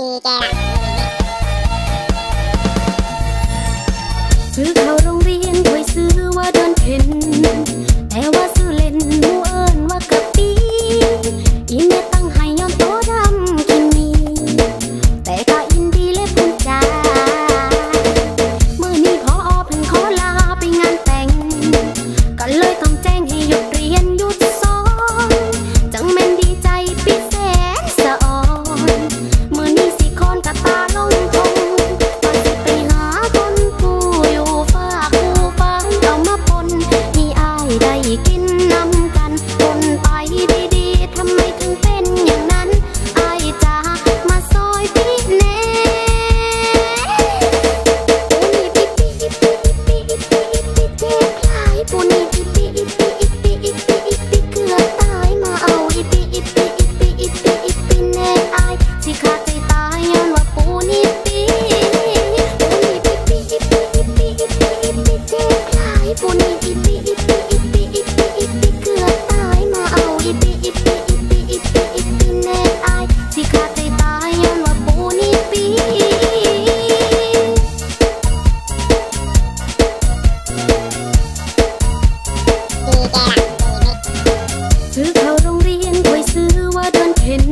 ดีแกซื้อเข้าโรงเรียนคอยซื้อว่าโดนเห็น ซื้อเข้าโรงเรียนคอยซื้อว่าโดนเข็น